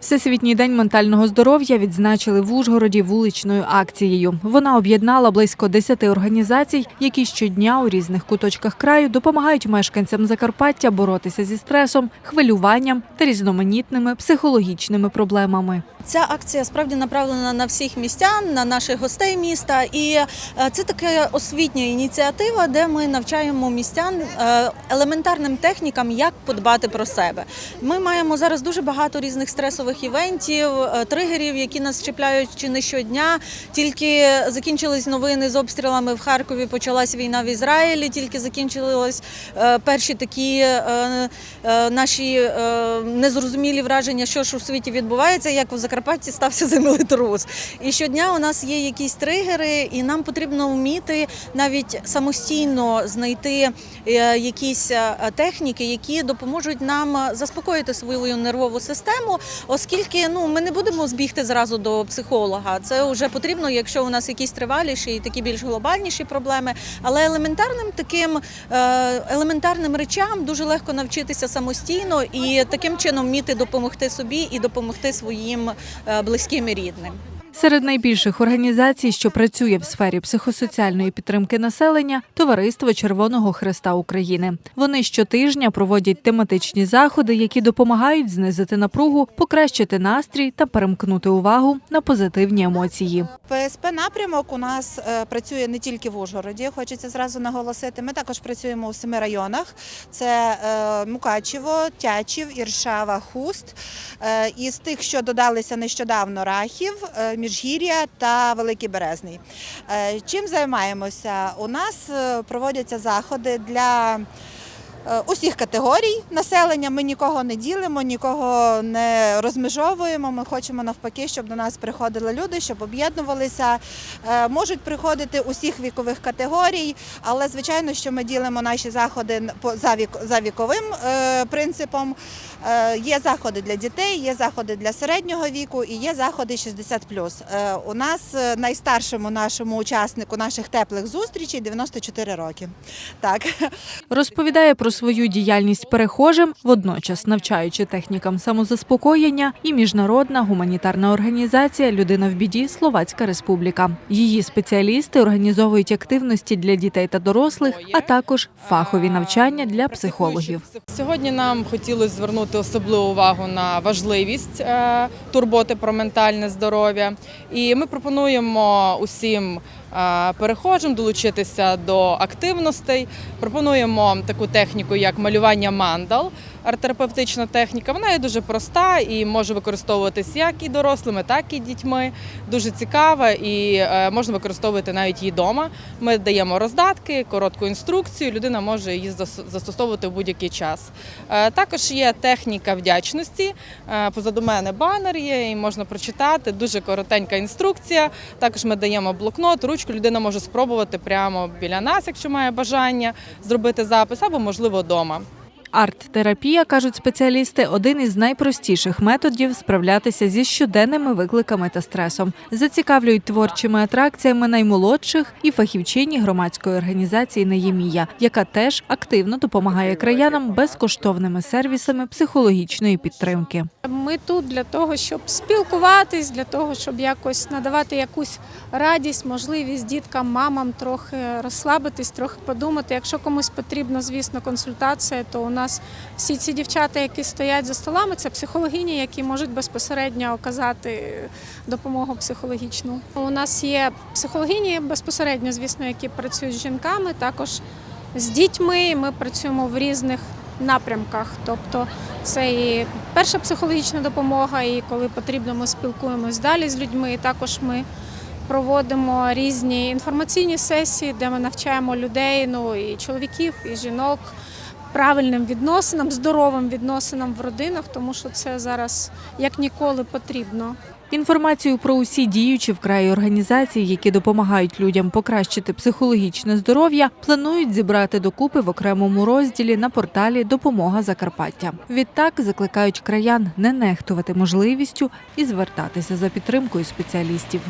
Всесвітній день ментального здоров'я відзначили в Ужгороді вуличною акцією. Вона об'єднала близько 10 організацій, які щодня у різних куточках краю допомагають мешканцям Закарпаття боротися зі стресом, хвилюванням та різноманітними психологічними проблемами. Ця акція справді направлена на всіх містян, на наших гостей міста. І е, це така освітня ініціатива, де ми навчаємо містян е, елементарним технікам, як подбати про себе. Ми маємо зараз дуже багато різних стресових івентів, е, тригерів, які нас чіпляють чи не щодня. Тільки закінчились новини з обстрілами в Харкові. Почалась війна в Ізраїлі. Тільки закінчились е, перші такі е, наші незрозумілі враження, що ж у світі відбувається, як в Закарпатті стався землетрус. І щодня у нас є якісь тригери, і нам потрібно вміти навіть самостійно знайти якісь техніки, які допоможуть нам заспокоїти свою нервову систему, оскільки ну ми не будемо збігти зразу до психолога. Це вже потрібно, якщо у нас якісь триваліші і такі більш глобальніші проблеми. Але елементарним таким е, елементарним речам дуже легко навчитися самостійно і таким чином вміти допомогти собі і допомогти своїм е, близьким і рідним. Серед найбільших організацій, що працює в сфері психосоціальної підтримки населення, товариство Червоного Хреста України. Вони щотижня проводять тематичні заходи, які допомагають знизити напругу, покращити настрій та перемкнути увагу на позитивні емоції. ПСП напрямок у нас е, працює не тільки в Ужгороді. Хочеться зразу наголосити. Ми також працюємо у семи районах: це е, Мукачево, Тячів, Іршава, Хуст. Е, Із тих, що додалися нещодавно, Рахів, е, Міжгір'я та Великий Березний. Е, Чим займаємося? У нас е, проводяться заходи для. е, Усіх категорій населення ми нікого не ділимо, нікого не розмежовуємо. Ми хочемо навпаки, щоб до нас приходили люди, щоб об'єднувалися. Можуть приходити усіх вікових категорій, але звичайно, що ми ділимо наші заходи за віковим принципом. Е, Є заходи для дітей, є заходи для середнього віку і є заходи 60+. Е, У нас е, найстаршому нашому учаснику наших теплих зустрічей 94 роки. Так. Розповідає про свою діяльність перехожим, водночас навчаючи технікам самозаспокоєння і міжнародна гуманітарна організація Людина в біді Словацька Республіка. Її спеціалісти організовують активності для дітей та дорослих, а також фахові навчання для психологів. Сьогодні нам хотілося звернути особливу увагу на важливість е, турботи про ментальне здоров'я. І ми пропонуємо усім перехожим долучитися до активностей. Пропонуємо таку техніку, як малювання мандал. Арт-терапевтична техніка. Вона є дуже проста і може використовуватись як і дорослими, так і дітьми. Дуже цікава і е, можна використовувати навіть її вдома. Ми даємо роздатки, коротку інструкцію. Людина може її застосовувати в будь-який час. Е, Також є техніка вдячності. Е, Позаду мене банер є, і можна прочитати. Дуже коротенька інструкція. Також ми даємо блокнот, ручку. Людина може спробувати прямо біля нас, якщо має бажання зробити запис, або можливо вдома. Арт-терапія, кажуть спеціалісти, один із найпростіших методів справлятися зі щоденними викликами та стресом. Зацікавлюють творчими атракціями наймолодших і фахівчині громадської організації Неємія, яка теж активно допомагає краянам безкоштовними сервісами психологічної підтримки. Ми тут для того, щоб спілкуватись, для того, щоб якось надавати якусь радість, можливість діткам, мамам трохи розслабитись, трохи подумати. Якщо комусь потрібна, звісно, консультація, то у нас всі ці дівчата, які стоять за столами, це психологині, які можуть безпосередньо оказати допомогу психологічну. У нас є психологині безпосередньо, звісно, які працюють з жінками, також з дітьми. Ми працюємо в різних напрямках. Тобто це і перша психологічна допомога, і коли потрібно, ми спілкуємось далі з людьми. І також ми проводимо різні інформаційні сесії, де ми навчаємо людей, ну і чоловіків, і жінок. Правильним відносинам, здоровим відносинам в родинах, тому що це зараз як ніколи потрібно. Інформацію про усі діючі в краї організації, які допомагають людям покращити психологічне здоров'я, планують зібрати докупи в окремому розділі на порталі Допомога Закарпаття. Відтак закликають краян не нехтувати можливістю і звертатися за підтримкою спеціалістів.